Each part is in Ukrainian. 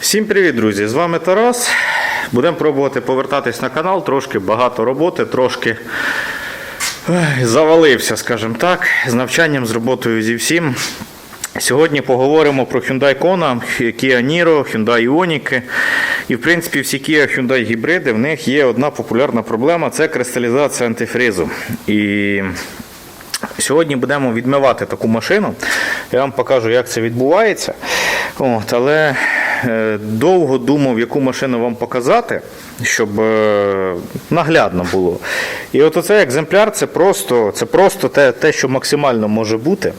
Всім привіт, друзі! З вами Тарас. Будемо пробувати повертатись на канал. Трошки багато роботи, трошки завалився, скажімо так, з навчанням, з роботою зі всім. Сьогодні поговоримо про Hyundai Kona, Kia Niro, Hyundai Ioniq. І, в принципі, всі Kia Hyundai гібриди, в них є одна популярна проблема це кристалізація антифризу. І Сьогодні будемо відмивати таку машину. Я вам покажу, як це відбувається. От, але довго думав, яку машину вам показати, щоб е, наглядно було. І от оцей екземпляр це просто, це просто те, те, що максимально може бути.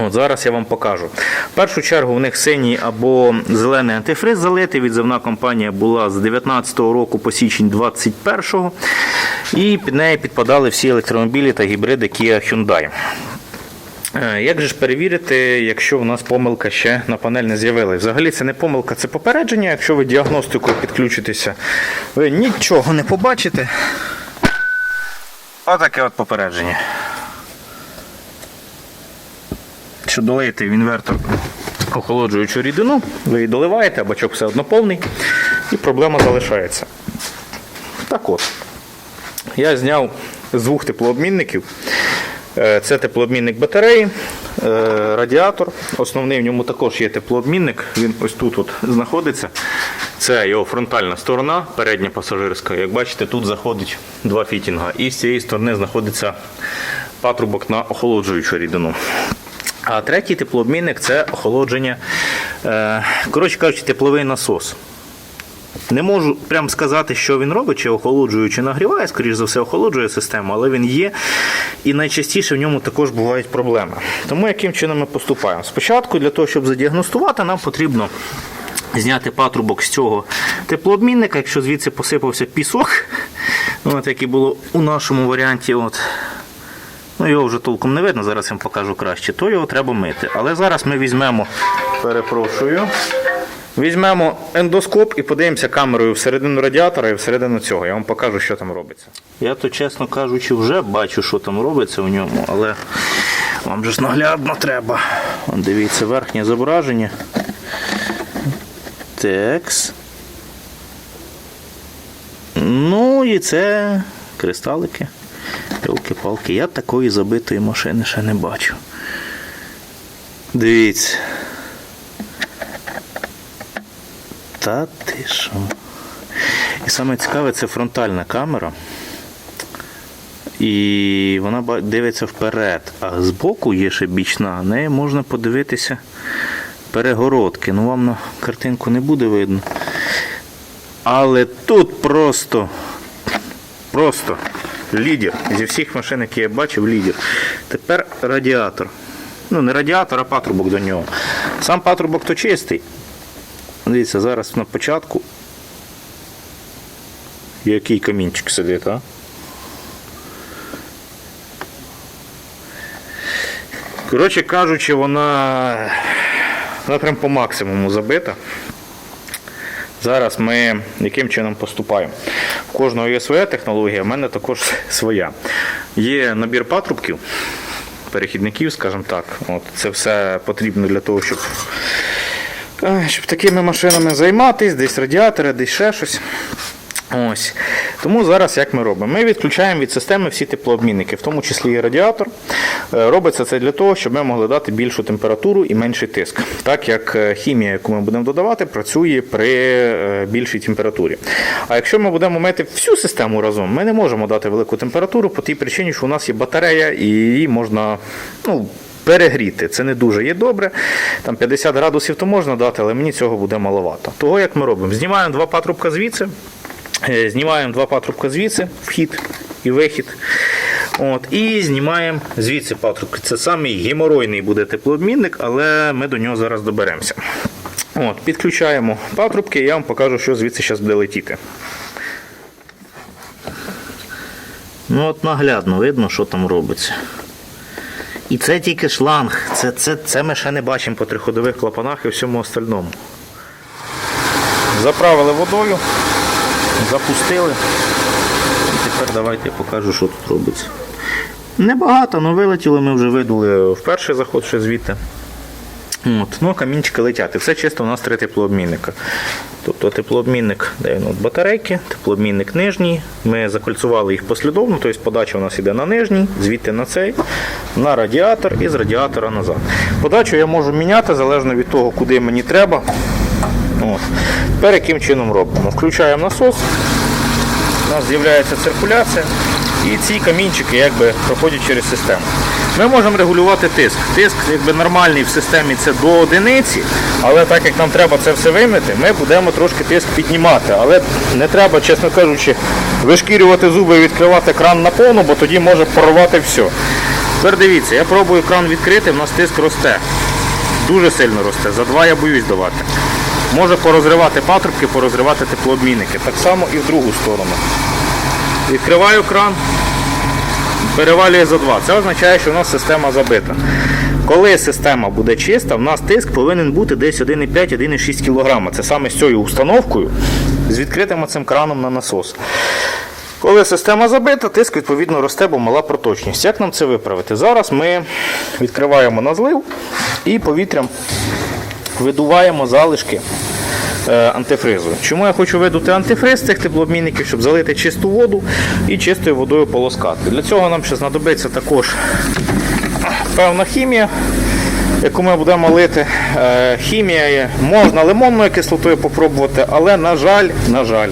От зараз я вам покажу. В першу чергу в них синій або зелений антифриз залитий. Відзивна компанія була з 19-го року по січень 21-го. І під неї підпадали всі електромобілі та гібриди Kia Hyundai. Як же ж перевірити, якщо в нас помилка ще на панель не з'явилась? Взагалі це не помилка, це попередження. Якщо ви діагностикою підключитеся, ви нічого не побачите. Отаке от попередження. Що долиєте в інвертор охолоджуючу рідину, ви її доливаєте, а бачок все одно повний, і проблема залишається. Так от, я зняв з двох теплообмінників. Е, Це теплообмінник батареї, е, радіатор. Основний в ньому також є теплообмінник. Він ось тут от знаходиться. Це його фронтальна сторона, передня пасажирська. Як бачите, тут заходить два фітінга. І з цієї сторони знаходиться патрубок на охолоджуючу рідину. А третій теплообмінник це охолодження, е, коротше кажучи, тепловий насос. Не можу прям сказати, що він робить, чи охолоджує, чи нагріває, скоріш за все, охолоджує систему, але він є. І найчастіше в ньому також бувають проблеми. Тому яким чином ми поступаємо? Спочатку, для того, щоб задіагностувати, нам потрібно зняти патрубок з цього теплообмінника, якщо звідси посипався пісок, от, як і було у нашому варіанті. От, Ну, його вже толком не видно, зараз я вам покажу краще, то його треба мити. Але зараз ми візьмемо, перепрошую, візьмемо ендоскоп і подивимося камерою всередину радіатора і всередину цього. Я вам покажу, що там робиться. Я то, чесно кажучи, вже бачу, що там робиться у ньому, але вам же ж наглядно треба. Вон, дивіться, верхнє зображення. Текс. Ну і це кристалики. Палки-палки, я такої забитої машини ще не бачу. Дивіться. Та ти що? І саме цікаве, це фронтальна камера. І вона дивиться вперед. А збоку є ще бічна, неї можна подивитися перегородки. Ну вам на картинку не буде видно. Але тут просто, просто лідер. Зі всіх машин, які я бачив, лідер. Тепер радіатор. Ну, не радіатор, а патрубок до нього. Сам патрубок то чистий. Дивіться, зараз на початку. Який камінчик сидить, а? Коротше кажучи, вона, вона прям по максимуму забита. Зараз ми яким чином поступаємо. У кожного є своя технологія, в мене також своя. Є набір патрубків, перехідників, скажімо так. От, це все потрібно для того, щоб, щоб такими машинами займатися, десь радіатори, десь ще щось. Ось. Тому зараз як ми робимо? Ми відключаємо від системи всі теплообмінники, в тому числі і радіатор. Е, Робиться це для того, щоб ми могли дати більшу температуру і менший тиск. Так як е, хімія, яку ми будемо додавати, працює при е, більшій температурі. А якщо ми будемо мити всю систему разом, ми не можемо дати велику температуру по тій причині, що у нас є батарея і її можна. ну, Перегріти, це не дуже є добре. Там 50 градусів то можна дати, але мені цього буде маловато. Того як ми робимо? Знімаємо два патрубка звідси, Е, Знімаємо два патрубка звідси, вхід і вихід. От, І знімаємо звідси патрубки. Це самий геморойний буде теплообмінник, але ми до нього зараз доберемося. От, Підключаємо патрубки, я вам покажу, що звідси зараз буде летіти. Ну от Наглядно видно, що там робиться. І це тільки шланг. Це, це, це ми ще не бачимо по триходових клапанах і всьому остальному. Заправили водою запустили. І тепер давайте я покажу, що тут робиться. Небагато, але вилетіли, ми вже видули в перший заход ще звідти. От, ну, камінчики летять. І все чисто у нас три теплообмінника. Тобто теплообмінник, де він от батарейки, теплообмінник нижній. Ми закольцювали їх послідовно, тобто подача у нас йде на нижній, звідти на цей, на радіатор і з радіатора назад. Подачу я можу міняти залежно від того, куди мені треба. От. Тепер яким чином робимо? Включаємо насос, нас з'являється циркуляція, і ці камінчики якби проходять через систему. Ми можемо регулювати тиск. Тиск якби нормальний в системі це до одиниці, але так як нам треба це все вимити, ми будемо трошки тиск піднімати. Але не треба, чесно кажучи, вишкірювати зуби і відкривати кран на повну, бо тоді може порвати все. Тепер дивіться, я пробую кран відкрити, в нас тиск росте. Дуже сильно росте. За два я боюсь давати. Може порозривати патрубки, порозривати теплообмінники. Так само і в другу сторону. Відкриваю кран, перевалює за 2. Це означає, що у нас система забита. Коли система буде чиста, в нас тиск повинен бути десь 1,5-1,6 кг. Це саме з цією установкою з відкритим цим краном на насос. Коли система забита, тиск відповідно росте, бо мала проточність. Як нам це виправити? Зараз ми відкриваємо на злив і повітрям видуваємо залишки антифризу. Чому я хочу видути антифриз цих теплообмінників, щоб залити чисту воду і чистою водою полоскати. Для цього нам ще знадобиться також певна хімія. Яку ми будемо лити, Е, хімія можна лимонною кислотою попробувати, але на жаль, на жаль,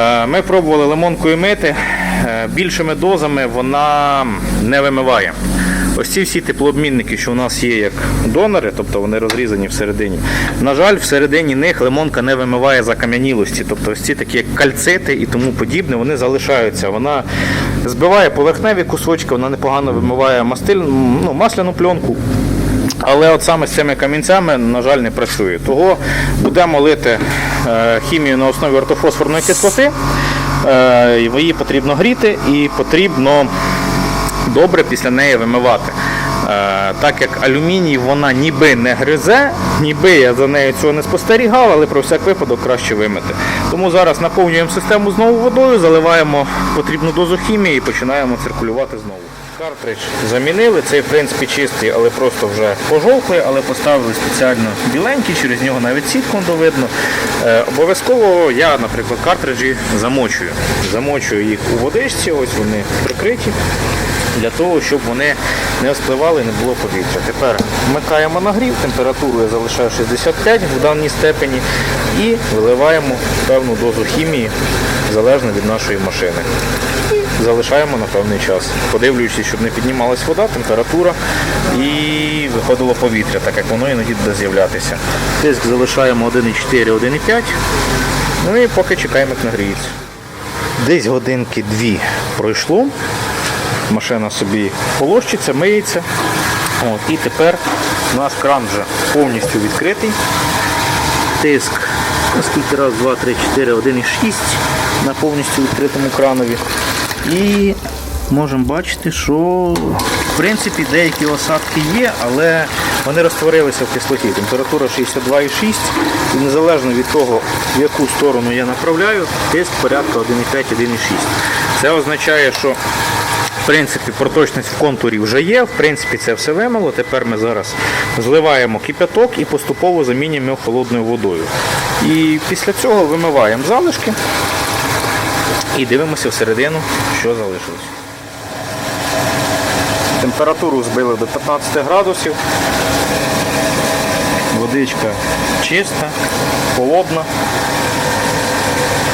е, ми пробували лимонкою мити. е, Більшими дозами вона не вимиває. Ось ці всі теплообмінники, що у нас є як донори, тобто вони розрізані всередині. На жаль, всередині них лимонка не вимиває закам'янілості. Тобто ось ці такі кальцити і тому подібне, вони залишаються. Вона збиває поверхневі кусочки, вона непогано вимиває мастиль, ну, масляну пленку. Але от саме з цими камінцями, на жаль, не працює. Того будемо лити е, хімію на основі ортофосфорної кислоти. Е, її потрібно гріти і потрібно добре після неї вимивати. Е, так як алюміній вона ніби не гризе, ніби я за нею цього не спостерігав, але про всяк випадок краще вимити. Тому зараз наповнюємо систему знову водою, заливаємо потрібну дозу хімії і починаємо циркулювати знову. Картридж замінили, цей в принципі чистий, але просто вже пожовклий, але поставили спеціально біленький, через нього навіть сітку не видно. Е, обов'язково я, наприклад, картриджі замочую. Замочую їх у водичці, ось вони прикриті, для того, щоб вони не вспливали і не було повітря. Тепер вмикаємо нагрів, температуру я залишаю 65 в даній степені і виливаємо певну дозу хімії залежно від нашої машини залишаємо на певний час, подивлюючись, щоб не піднімалась вода, температура і виходило повітря, так як воно іноді буде з'являтися. Тиск залишаємо 1,4, 1,5. Ну і поки чекаємо, як нагріється. Десь годинки дві пройшло. Машина собі полощиться, миється. От, і тепер у нас кран вже повністю відкритий. Тиск скільки раз, 2, 3, 4, 1,6 на повністю відкритому кранові. І можемо бачити, що в принципі деякі осадки є, але вони розтворилися в кислоті. Температура 62,6 і незалежно від того, в яку сторону я направляю, тиск порядка 1,5-1,6. Це означає, що в принципі, проточність в контурі вже є, в принципі, це все вимило. Тепер ми зараз зливаємо кипяток і поступово замінюємо його холодною водою. І після цього вимиваємо залишки і дивимося всередину, що залишилось. Температуру збили до 15 градусів. Водичка чиста, холодна.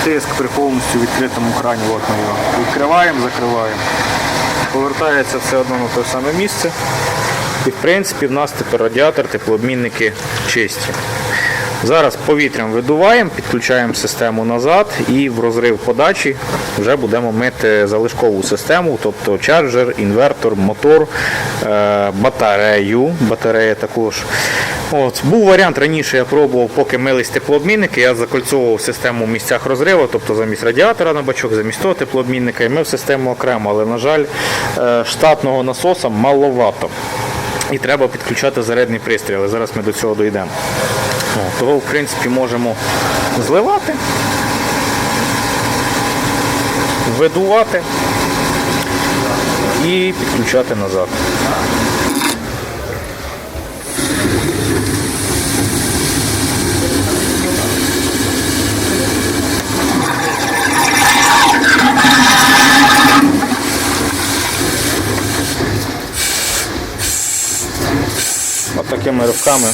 Тиск при повністю відкритому крані, от ми його відкриваємо, закриваємо. Повертається все одно на те саме місце. І в принципі в нас тепер радіатор, теплообмінники чисті. Зараз повітрям видуваємо, підключаємо систему назад і в розрив подачі вже будемо мити залишкову систему, тобто чарджер, інвертор, мотор, е, батарею. Батарея також. От. Був варіант раніше, я пробував, поки мились теплообмінники, я закольцовував систему в місцях розриву, тобто замість радіатора на бачок, замість того теплообмінника і мив систему окремо, але, на жаль, е, штатного насоса маловато. І треба підключати зарядний пристрій, але зараз ми до цього дійдемо. Того, в принципі, можемо зливати, видувати і підключати назад. Такими руками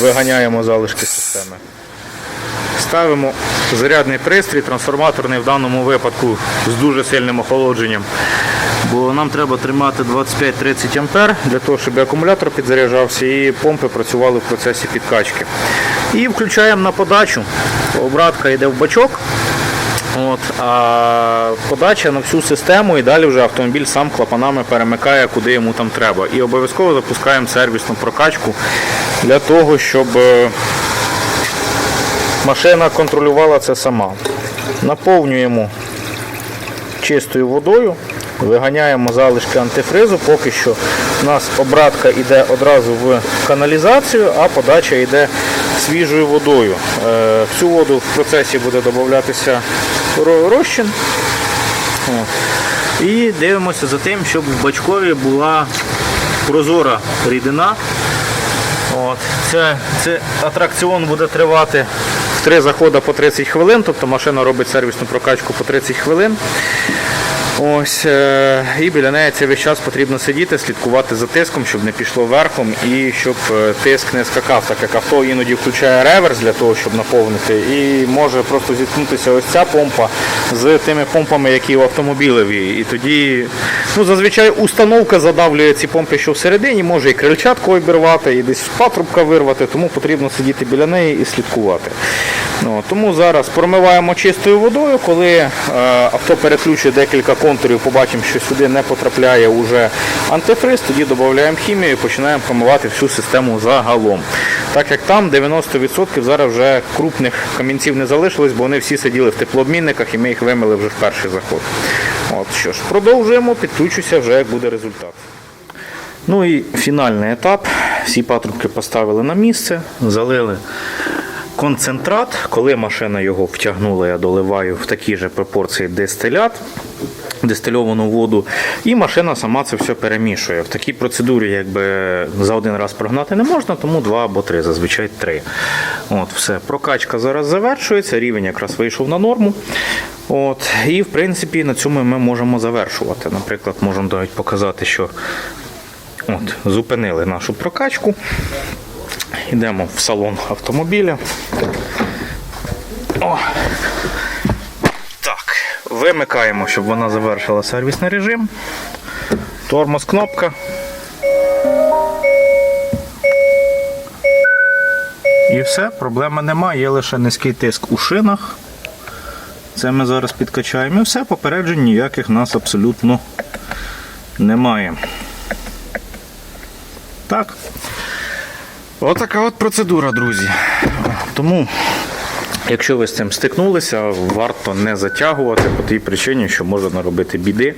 виганяємо залишки системи. Ставимо зарядний пристрій, трансформаторний в даному випадку з дуже сильним охолодженням. Бо нам треба тримати 25-30 ампер для того, щоб акумулятор підзаряджався і помпи працювали в процесі підкачки. І включаємо на подачу. Обратка йде в бачок. От, а подача на всю систему і далі вже автомобіль сам клапанами перемикає, куди йому там треба. І обов'язково запускаємо сервісну прокачку для того, щоб е, машина контролювала це сама. Наповнюємо чистою водою, виганяємо залишки антифризу. Поки що у нас обратка йде одразу в каналізацію, а подача йде свіжою водою. Е, Всю воду в процесі буде додатися розчин. І дивимося за тим, щоб в бачкові була прозора рідина. От. Це, це атракціон буде тривати в три заходи по 30 хвилин, тобто машина робить сервісну прокачку по 30 хвилин. Ось, е, і біля неї цей весь час потрібно сидіти, слідкувати за тиском, щоб не пішло верхом і щоб е, тиск не скакав, так як авто іноді включає реверс для того, щоб наповнити, і може просто зіткнутися ось ця помпа з тими помпами, які у автомобілеві. І тоді ну, зазвичай установка задавлює ці помпи, що всередині, може і крильчатку обірвати, і десь патрубка вирвати, тому потрібно сидіти біля неї і слідкувати. Ну, тому зараз промиваємо чистою водою, коли е, авто переключує декілька контурів, побачимо, що сюди не потрапляє уже антифриз, тоді додаємо хімію і починаємо промивати всю систему загалом. Так як там 90% зараз вже крупних камінців не залишилось, бо вони всі сиділи в теплообмінниках і ми їх вимили вже в перший заход. От що ж, продовжуємо, підключуся вже як буде результат. Ну і фінальний етап. Всі патрубки поставили на місце, залили концентрат. Коли машина його втягнула, я доливаю в такі ж пропорції дистилят, дистильовану воду, і машина сама це все перемішує. В такій процедурі якби за один раз прогнати не можна, тому два або три, зазвичай три. От, все. Прокачка зараз завершується, рівень якраз вийшов на норму. От, і в принципі на цьому ми можемо завершувати. Наприклад, можемо навіть показати, що От, зупинили нашу прокачку. Йдемо в салон автомобіля. О. Вимикаємо, щоб вона завершила сервісний режим. Тормоз кнопка. І все, проблеми немає, є лише низький тиск у шинах. Це ми зараз підкачаємо. І все, попереджень ніяких нас абсолютно немає. Так. Отака от процедура, друзі. Тому, якщо ви з цим стикнулися, варто не затягувати по тій причині, що може наробити біди.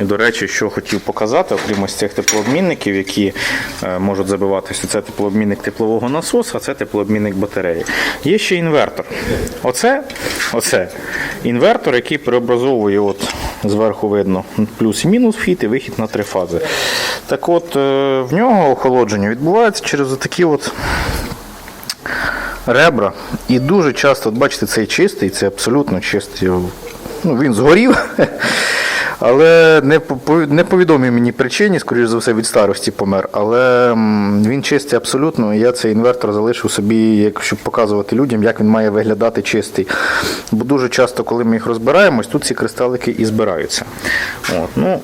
І, до речі, що хотів показати, окрім ось цих теплообмінників, які е, можуть забиватися, це теплообмінник теплового насосу, а це теплообмінник батареї. Є ще інвертор. Оце, оце інвертор, який преобразовує, от зверху видно, плюс і мінус вхід і вихід на три фази. Так от, е, в нього охолодження відбувається через такі от ребра. І дуже часто, от бачите, цей чистий, це абсолютно чистий. Ну, він згорів. Але не по по- не по мені причині, скоріш за все, від старості помер. Але він чистий абсолютно. і Я цей інвертор залишив собі, щоб показувати людям, як він має виглядати чистий. Бо дуже часто, коли ми їх розбираємось, тут ці кристалики і збираються. От, ну,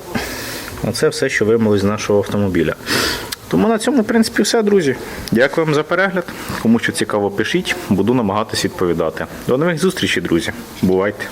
Оце все, що вимилось з нашого автомобіля. Тому на цьому, в принципі, все, друзі. Дякую вам за перегляд. Кому що цікаво, пишіть, буду намагатись відповідати. До нових зустрічей, друзі. Бувайте!